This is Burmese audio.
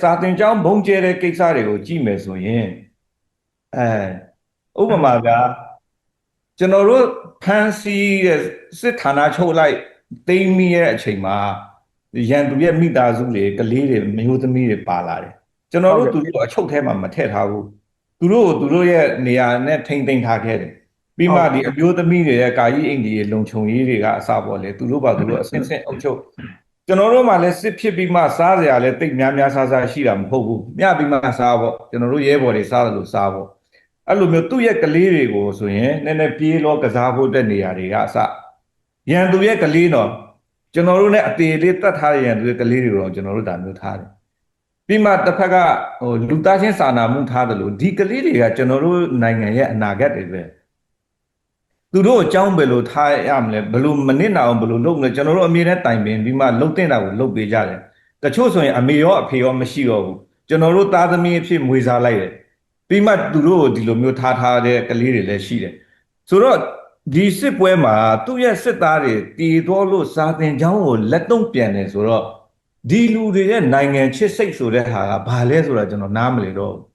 စာတင်ကျောင်းဘုံကျဲတဲ့ကိစ္စတွေကိုကြည့်မယ်ဆိုရင်အဲဥပမာကကျွန်တော်တို့ဖန်စီတဲ့စစ်ဌာနချုပ်လိုက်သိမ်းမိရဲ့အချိန်မှာရန်သူရဲ့မိသားစုတွေကလေးတွေမျိုးသမီးတွေပါလာတယ်ကျွန်တော်တို့သူတို့အချုပ်ထဲမှာမထည့်ထားဘူးသူတို့ကိုသူတို့ရဲ့နေရာနဲ့ထိမ့်သိမ်းထားခဲ့တယ်ပြီးမှဒီအမျိုးသမီးတွေရဲ့ကာယီအိမ်ကြီးလုံခြုံရေးတွေကအစပေါ်လေသူတို့ပါသူတို့အစင်းစင်းအုပ်ချုပ် ကျွန်တော်တို့မှလည်းစစ်ဖြစ်ပြီးမှစားစရာလည်းတိတ်များများစားစားရှိတာမဟုတ်ဘူးမြပြီးမှစားပေါ့ကျွန်တော်တို့ရဲဘော်တွေစားတယ်လို့စားပေါ့အဲ့လိုမျိုးသူ့ရဲ့ကလေးတွေကိုဆိုရင်နည်းနည်းပြေးလောကစားဖို့တဲ့နေရာတွေကအစရန်သူရဲ့ကလေးတော့ကျွန်တော်တို့ ਨੇ အသေးလေးတတ်ထားတဲ့ရန်သူရဲ့ကလေးတွေတော့ကျွန်တော်တို့ဒါမျိုးထားတယ်ပြီးမှတစ်ဖက်ကဟိုလူသားချင်းစာနာမှုထားတယ်လို့ဒီကလေးတွေကကျွန်တော်တို့နိုင်ငံရဲ့အနာဂတ်တွေပဲ သူတို့အကြောင်းဘယ်လိုထားရမလဲဘယ်လိုမနစ်နာအောင်ဘယ်လိုလုပ်မလဲကျွန်တော်တို့အမြဲတမ်းတိုင်ပင်ပြီးမှလှုပ်တင်တာကိုလှုပ်ပေးကြတယ်တချို့ဆိုရင်အမေရောအဖေရောမရှိတော့ဘူးကျွန်တော်တို့သားသမီးအဖြစ်မွေးစားလိုက်တယ်ပြီးမှသူတို့ကိုဒီလိုမျိုးထားထားတဲ့ကလေးတွေလည်းရှိတယ်ဆိုတော့ဒီစစ်ပွဲမှာသူ့ရဲ့စစ်သားတွေတည်တော်လို့စာတင်ချောင်းကိုလက်တုံ့ပြန်တယ်ဆိုတော့ဒီလူတွေရဲ့နိုင်ငံချစ်စိတ်ဆိုတဲ့ဟာကဘာလဲဆိုတာကျွန်တော်နားမလည်တော့ဘူး